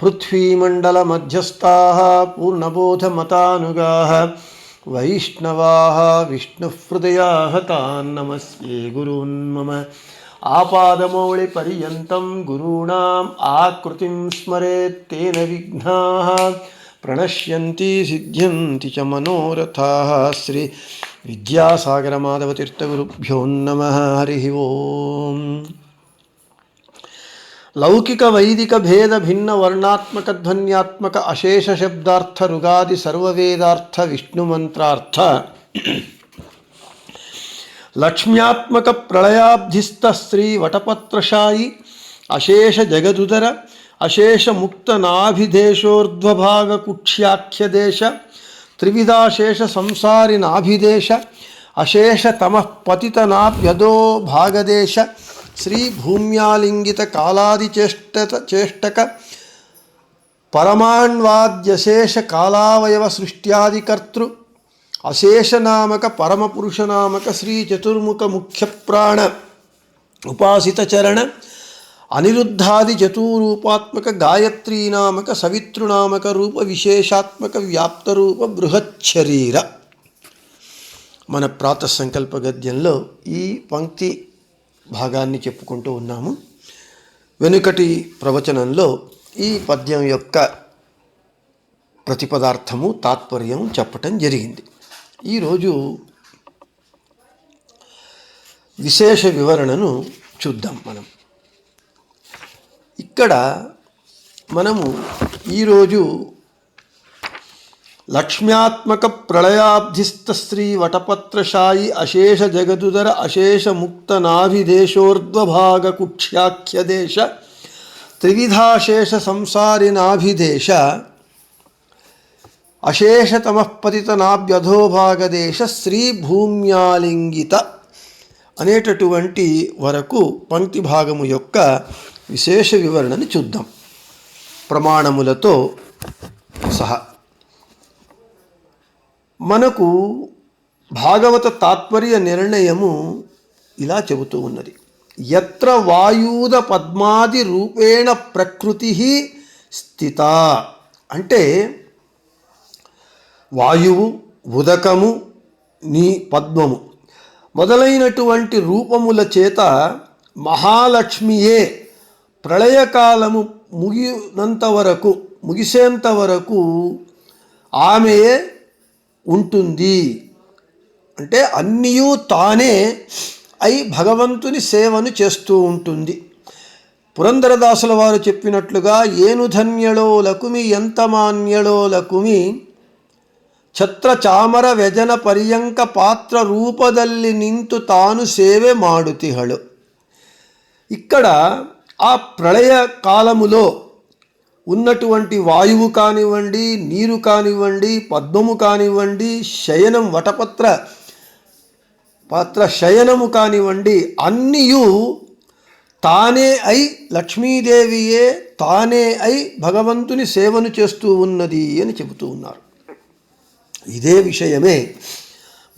पृथ्वीमण्डलमध्यस्थाः पूर्णबोधमतानुगाः वैष्णवाः विष्णुहृदयाः तान् नमस्ये गुरून् मम आपादमौलिपर्यन्तं गुरूणाम् आकृतिं स्मरेत् तेन विघ्नाः प्रणश्यन्ति सिद्ध्यन्ति च मनोरथाः श्री विद्यासागरमाधवतीर्थगुरुभ्यो नमः हरिः ओम् లౌకిక వైదిక భేద భిన్న వర్ణాత్మక ధ్వన్యాత్మక అశేష శబ్దార్థ రుగాది సర్వవేదార్థ విష్ణు మంత్రార్థ లక్ష్మ్యాత్మక ప్రళయాబ్ధిస్థ శ్రీ వటపత్రశాయి అశేష జగదుదర అశేష ముక్త నాభిదేశోర్ధ్వభాగ కుక్ష్యాఖ్యదేశ త్రివిధాశేష సంసారి నాభిదేశ అశేష తమ పతిత నాభ్యదో భాగదేశ శ్రీ భూమ్యాలింగిత కాలాదిచేష్టత చేష్టక పరమాణ్వాద్యశేష కాలావయవ సృష్ట్యాదికర్తృ అశేషనామక పరమపురుషనామక శ్రీ చతుర్ముఖ ముఖ్యప్రాణ ఉపాసితచరణ అనిరుద్ధాది చతురూపాత్మక గాయత్రీనామక సవితృనామక రూప విశేషాత్మక వ్యాప్త రూప బృహచ్చరీర. మన ప్రాత సంకల్ప గద్యంలో ఈ పంక్తి భాగాన్ని చెప్పుకుంటూ ఉన్నాము. వెనుకటి ప్రవచనంలో ఈ పద్యం యొక్క ప్రతిపదార్థము తాత్పర్యం చెప్పటం జరిగింది. ఈరోజు విశేష వివరణను చూద్దాం మనం. ఇక్కడ మనము ఈరోజు లక్ష్మ్యాత్మక ప్రళయాబ్ధిస్థ శ్రీ వటపత్రశాయి అశేష జగదుదర అశేష ముక్త నాభిదేశోర్ధ్వభాగ కుక్ష్యాఖ్యదేశ త్రివిధాశేష సంసారి నాభిదేశ అశేషతమపతితనాభ్యధోభాగదేశ శ్రీభూమ్యాలింగిత భూమ్యాలింగిత అనేటటువంటి వరకు పంక్తి భాగము యొక్క విశేష వివరణని చూద్దాం. ప్రమాణములతో సహా. మనకు భాగవత తాత్పర్య నిర్ణయము ఇలా చెబుతూ ఉన్నది. ఎత్ర వాయూద పద్మాది రూపేణ ప్రకృతి స్థిత. అంటే వాయువు ఉదకము నీ పద్మము మొదలైనటువంటి రూపముల చేత మహాలక్ష్మియే ప్రళయకాలము ముగినంత వరకు ముగిసేంత వరకు ఆమెయే ఉంటుంది. అంటే అన్నీయూ తానే అయి భగవంతుని సేవను చేస్తూ ఉంటుంది. పురంధరదాసుల వారు చెప్పినట్లుగా ఏనుధన్యడో లకుమి ఎంతమాన్యడో లకుమి ఛత్ర చామర వ్యజన పర్యంక పాత్ర రూపదల్లి నింతు తాను సేవే మాడుతిహళు. ఇక్కడ ఆ ప్రళయ కాలములో ఉన్నటువంటి వాయువు కానివ్వండి నీరు కానివ్వండి పద్మము కానివ్వండి శయనం వటపత్ర పత్ర శయనము కానివ్వండి అన్నీయు తానే అయి లక్ష్మీదేవియే తానే అయి భగవంతుని సేవను చేస్తూ ఉన్నది అని చెబుతూ ఉన్నారు. ఇదే విషయమే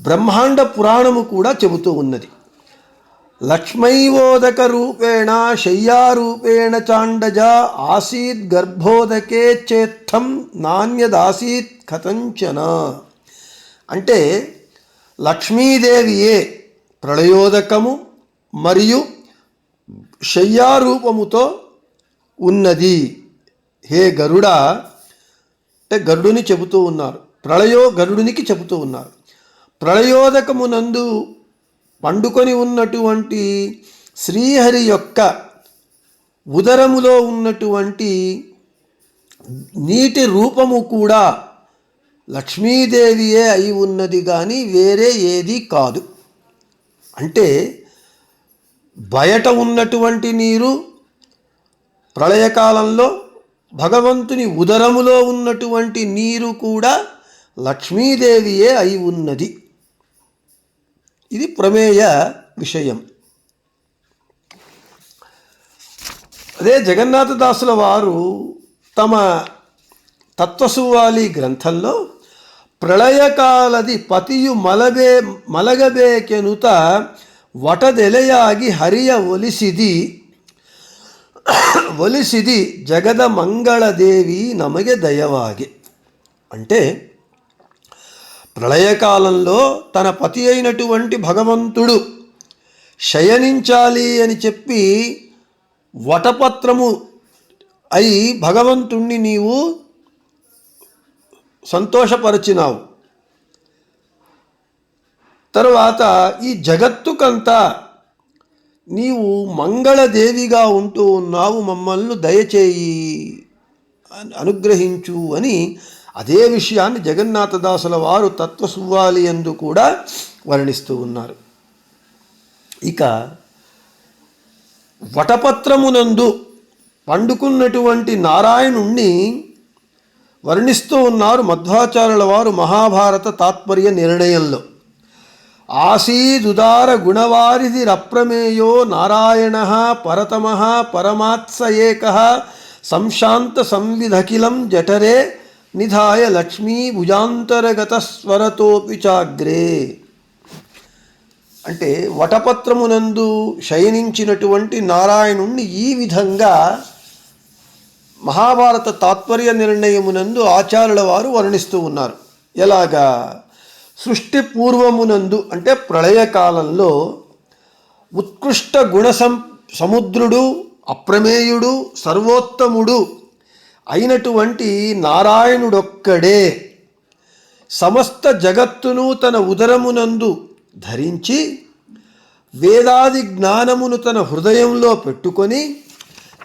బ్రహ్మాండ పురాణము కూడా చెబుతూ ఉన్నది. లక్ష్మైవోదక రూపేణ శయ్యారూపేణ చాండజ ఆసీత్ గర్భోదకే చేత్తం నాణ్యదాసీత్ కథంచన. అంటే లక్ష్మీదేవియే ప్రళయోదకము మరియు శయ్యారూపముతో ఉన్నది. హే గరుడ అంటే గరుడుని చెబుతూ ఉన్నారు. ప్రళయో గరుడునికి చెబుతూ ఉన్నారు. ప్రళయోదకమునందు పండుకొని ఉన్నటువంటి శ్రీహరి యొక్క ఉదరములో ఉన్నటువంటి నీటి రూపము కూడా లక్ష్మీదేవియే అయి ఉన్నది కానీ వేరే ఏది కాదు. అంటే బయట ఉన్నటువంటి నీరు ప్రళయకాలంలో భగవంతుని ఉదరములో ఉన్నటువంటి నీరు కూడా లక్ష్మీదేవియే అయి ఉన్నది. ఇది ప్రమేయ విషయం అదే జగన్నాథదాసుల వారు తమ తత్వసువాలి గ్రంథంలో ಪ್ರಳಯಕಾಲದಿ ಪತಿಯು ಮಲಬೇ ಮಲಗಬೇಕೆನುತ ವಟದೆಲೆಯಾಗಿ ಹರಿಯ ಒಲಿಸಿದಿ ಒಲಿಸಿದಿ ಜಗದ ಮಂಗಳದೇವಿ ನಮಗೆ దయవాగి అంటే ప్రళయకాలంలో తన పతి అయినటువంటి భగవంతుడు శయనించాలి అని చెప్పి వటపత్రము అయి భగవంతుణ్ణి నీవు సంతోషపరిచినావు. తర్వాత ఈ జగత్తుకంతా నీవు మంగళదేవిగా ఉంటూ ఉన్నావు మమ్మల్ని దయచేయి అనుగ్రహించు అని అదే విషయాన్ని జగన్నాథదాసుల వారు తత్వసువ్వాలి ఎందు కూడా వర్ణిస్తూ ఉన్నారు. ఇక వటపత్రమునందు పండుకున్నటువంటి నారాయణుణ్ణి వర్ణిస్తూ ఉన్నారు మధ్వాచార్యుల వారు మహాభారత తాత్పర్య నిర్ణయంలో. ఆసీదుదార గుణవారిధి రప్రమేయో నారాయణ పరతమ పరమాత్స ఏక సంశాంత సంవిధకిలం జఠరే నిధాయ లక్ష్మీ భుజాంతరగత స్వరతోపి చాగ్రే. అంటే వటపత్రమునందు శయనించినటువంటి నారాయణుణ్ణి ఈ విధంగా మహాభారత తాత్పర్య నిర్ణయమునందు ఆచార్యుల వారు వర్ణిస్తూ ఉన్నారు. ఎలాగా? సృష్టి పూర్వమునందు అంటే ప్రళయకాలంలో ఉత్కృష్ట గుణ సం సముద్రుడు అప్రమేయుడు సర్వోత్తముడు అయినటువంటి నారాయణుడొక్కడే సమస్త జగత్తును తన ఉదరమునందు ధరించి వేదాది జ్ఞానమును తన హృదయంలో పెట్టుకొని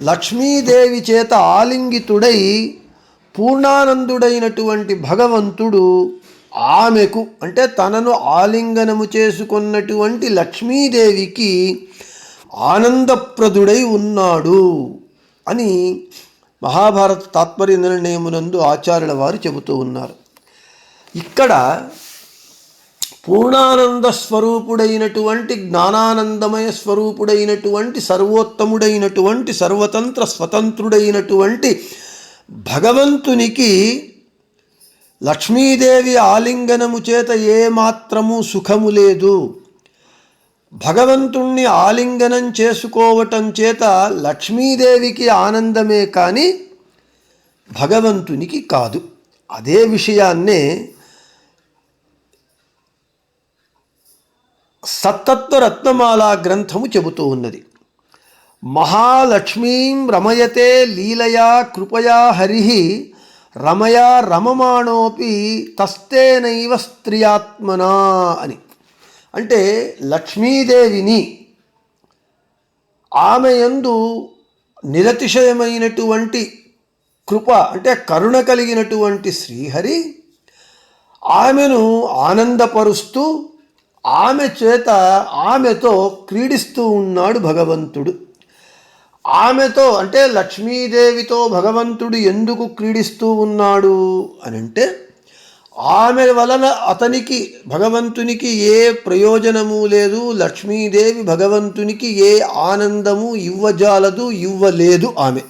లక్ష్మీదేవి చేత ఆలింగితుడై పూర్ణానందుడైనటువంటి భగవంతుడు ఆమెకు అంటే తనను ఆలింగనము చేసుకున్నటువంటి లక్ష్మీదేవికి ఆనందప్రదుడై ఉన్నాడు అని మహాభారత తాత్పర్య నిర్ణయమునందు ఆచార్యుల వారు చెబుతూ ఉన్నారు. ఇక్కడ పూర్ణానంద స్వరూపుడైనటువంటి జ్ఞానానందమయ స్వరూపుడైనటువంటి సర్వోత్తముడైనటువంటి సర్వతంత్ర స్వతంత్రుడైనటువంటి భగవంతునికి లక్ష్మీదేవి ఆలింగనము చేత ఏమాత్రము సుఖము లేదు. భగవంతుణ్ణి ఆలింగనం చేసుకోవటం చేత లక్ష్మీదేవికి ఆనందమే కానీ భగవంతునికి కాదు. అదే విషయాన్నే సత్తత్వ రత్నమాల గ్రంథము చెబుతూ ఉన్నది. మహాలక్ష్మీం రమయతే లీలయా కృపయా హరి రమయా రమమాణోపి తస్తేనైవ స్త్రియాత్మనా అని. అంటే లక్ష్మీదేవిని ఆమె యందు నిరతిశయమైనటువంటి కృప అంటే కరుణ కలిగినటువంటి శ్రీహరి ఆమెను ఆనందపరుస్తూ ఆమె చేత ఆమెతో క్రీడిస్తూ ఉన్నాడు భగవంతుడు. ఆమెతో అంటే లక్ష్మీదేవితో భగవంతుడు ఎందుకు క్రీడిస్తూ ఉన్నాడు అని అంటే ఆమె వలన అతనికి భగవంతునికి ఏ ప్రయోజనము లేదు లక్ష్మీదేవి భగవంతునికి ఏ ఆనందము ఇవ్వజాలదు ఇవ్వలేదు ఆమె.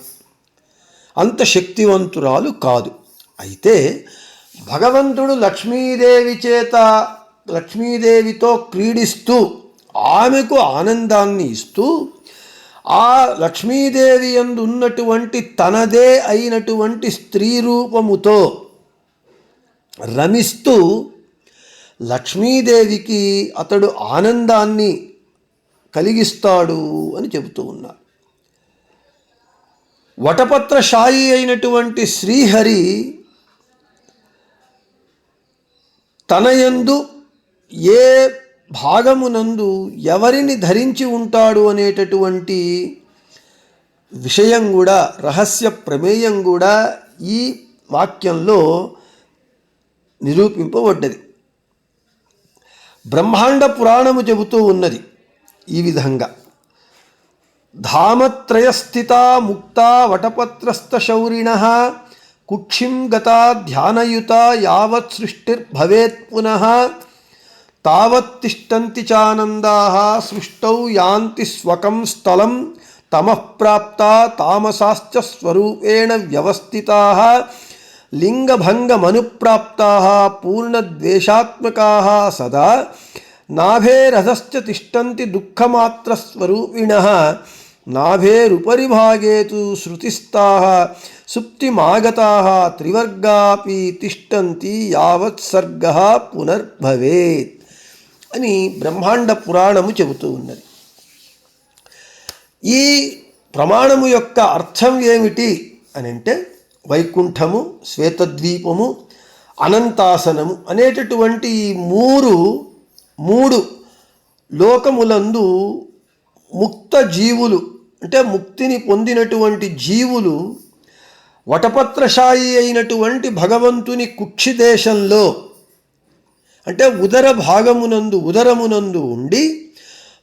అంత శక్తివంతురాలు కాదు. అయితే భగవంతుడు లక్ష్మీదేవి చేత లక్ష్మీదేవితో క్రీడిస్తూ ఆమెకు ఆనందాన్ని ఇస్తూ ఆ లక్ష్మీదేవి ఎందు ఉన్నటువంటి తనదే అయినటువంటి స్త్రీ రూపముతో రమిస్తూ లక్ష్మీదేవికి అతడు ఆనందాన్ని కలిగిస్తాడు అని చెబుతూ ఉన్నారు వటపత్ర షాయి అయినటువంటి శ్రీహరి తనయందు ఏ భాగమునందు ఎవరిని ధరించి ఉంటాడు అనేటటువంటి విషయం కూడా రహస్య ప్రమేయం కూడా ఈ వాక్యంలో నిరూపింపబడ్డది. బ్రహ్మాండ పురాణము చెబుతూ ఉన్నది ఈ విధంగా. ధామత్రయస్థిత ముక్త వటపత్రస్థ శౌరిణ కుక్షిం గతా ధ్యానయుత యావత్ సృష్టిర్భవేత్ పునః తావత్తిష్టంతి చానందా సృష్టౌ యాంతి స్వకం స్థలం తమఃప్రాప్త తామసాశ్చ స్వరూపేణ వ్యవస్థితా లింగభంగమనుప్రాప్తా పూర్ణద్వేషాత్మకా సదా నాభేరధశ్చ తిష్టంతి దుఃఖమాత్రస్వరూపిణ నాభేరుపరి భాగే తు శ్రుతిస్థా సుప్తిమాగతా త్రివర్గాపి తిష్టంతి యావత్ సర్గ పునర్భవేత్ అని బ్రహ్మాండ పురాణము చెబుతూ ఉన్నది. ఈ ప్రమాణము యొక్క అర్థం ఏమిటి అని అంటే వైకుంఠము శ్వేతద్వీపము అనంతాసనము అనేటటువంటి మూరు మూడు మూడు లోకములందు ముక్త జీవులు అంటే ముక్తిని పొందినటువంటి జీవులు వటపత్రశాయి అయినటువంటి భగవంతుని కుక్షి దేశంలో అంటే ఉదర భాగమునందు ఉదరమునందు ఉండి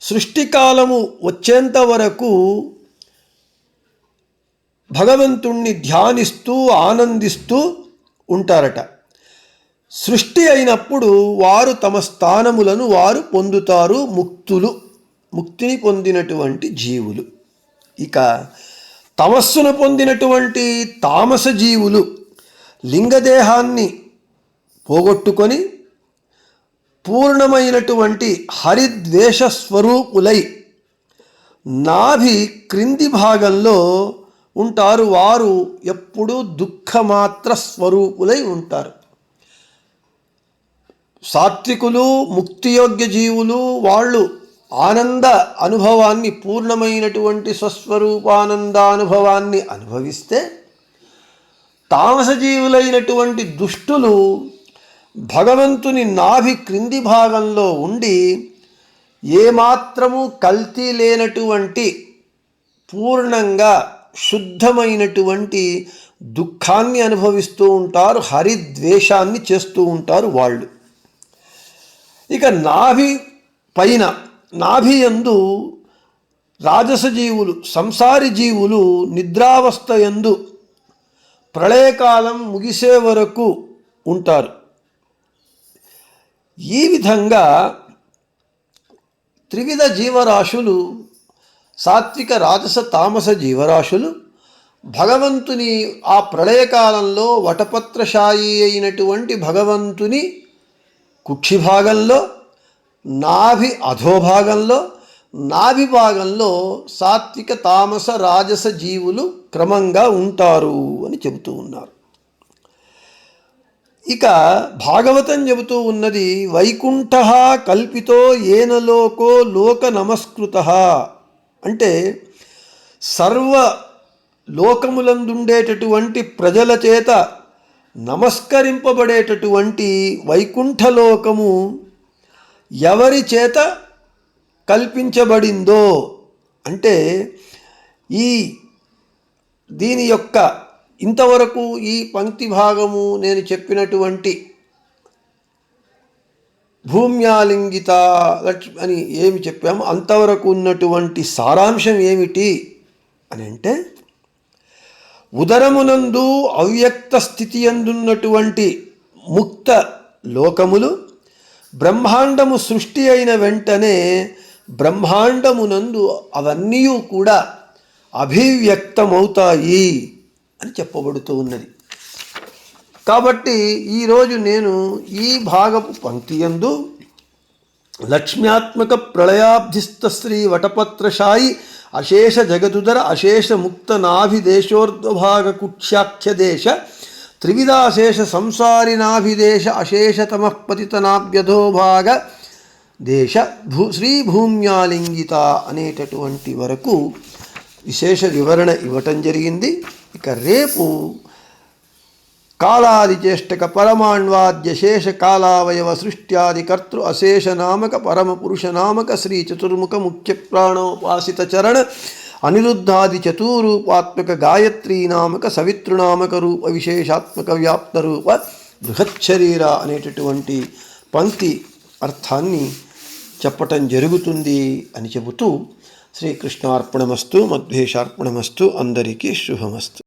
సృష్టికాలము వచ్చేంత వరకు భగవంతుణ్ణి ధ్యానిస్తూ ఆనందిస్తూ ఉంటారట. సృష్టి అయినప్పుడు వారు తమ స్థానములను వారు పొందుతారు ముక్తులు ముక్తిని పొందినటువంటి జీవులు. ఇక తమస్సును పొందినటువంటి తామస జీవులు లింగదేహాన్ని పోగొట్టుకొని పూర్ణమైనటువంటి హరిద్వేష స్వరూపులై నాభి క్రింది భాగంలో ఉంటారు వారు ఎప్పుడూ దుఃఖమాత్ర స్వరూపులై ఉంటారు. సాత్వికులు ముక్తియోగ్య జీవులు వాళ్ళు ఆనంద అనుభవాన్ని పూర్ణమైనటువంటి స్వస్వరూపానందానుభవాన్ని అనుభవిస్తే తామస జీవులైనటువంటి దుష్టులు భగవంతుని నాభి క్రింది భాగంలో ఉండి ఏమాత్రము కల్తీ లేనటువంటి పూర్ణంగా శుద్ధమైనటువంటి దుఃఖాన్ని అనుభవిస్తూ ఉంటారు హరిద్వేషాన్ని చేస్తూ ఉంటారు వాళ్ళు. ఇక నాభి పైన నాభి యందు రాజస జీవులు సంసారి జీవులు నిద్రావస్థ యందు ప్రళయకాలం ముగిసే వరకు ఉంటారు. ఈ విధంగా త్రివిధ జీవరాశులు సాత్విక రాజస తామస జీవరాశులు భగవంతుని ఆ ప్రళయకాలంలో వటపత్రశాయి అయినటువంటి భగవంతుని కుక్షి భాగంలో నాభి అధోభాగంలో నాభి భాగంలో సాత్విక తామస రాజస జీవులు క్రమంగా ఉంటారు అని చెబుతూ ఉన్నారు. ఇక భాగవతం చెబుతూ ఉన్నది వైకుంఠ కల్పితో ఏనలోకో లోక నమస్కృత అంటే సర్వ లోకములందుండేటటువంటి ప్రజల చేత నమస్కరింపబడేటటువంటి వైకుంఠలోకము ఎవరి చేత కల్పించబడిందో అంటే ఈ దీని యొక్క ఇంతవరకు ఈ పంక్తి భాగము నేను చెప్పినటువంటి భూమ్యాలింగిత లక్ష్మి అని ఏమి చెప్పాము అంతవరకు ఉన్నటువంటి సారాంశం ఏమిటి అని అంటే ఉదరమునందు అవ్యక్త స్థితి అందున్నటువంటి ముక్త లోకములు బ్రహ్మాండము సృష్టి అయిన వెంటనే బ్రహ్మాండమునందు అవన్నీ కూడా అభివ్యక్తమవుతాయి అని చెప్పబడుతూ ఉన్నది. కాబట్టి ఈరోజు నేను ఈ భాగపు పంక్తియందు లక్ష్మ్యాత్మక ప్రళయాబ్ధిస్థ శ్రీ వటపత్రశాయి అశేష జగదుదర అశేష ముక్త నాభిదేశోర్ధ్వభాగ కుక్షాఖ్య దేశ త్రివిధాశేష సంసారి నాభిదేశ అశేషతమ పతితనాభ్యధోభాగ దేశ భూ శ్రీ భూమ్యాలింగిత అనేటటువంటి వరకు విశేష వివరణ ఇవ్వటం జరిగింది. ఇక రేపు కాళాదిచేష్టక పరమాణ్వాద్య శేష కాళావయవ సృష్ట్యాది కర్తృ అశేష నామక పరమ పురుష నామక శ్రీ చతుర్ముఖ ముఖ్య ప్రాణోపాసిత చరణ అనిరుద్ధాది చతురూపాత్మక గాయత్రీ నామక సవితృనామక రూప విశేషాత్మక వ్యాప్త రూప బృహచ్చరీర అనేటటువంటి పంక్తి అర్థాన్ని చెప్పటం జరుగుతుంది అని చెబుతూ శ్రీకృష్ణార్పణమస్తు మధ్వేషార్పణమస్తు అందరికీ శుభమస్తు.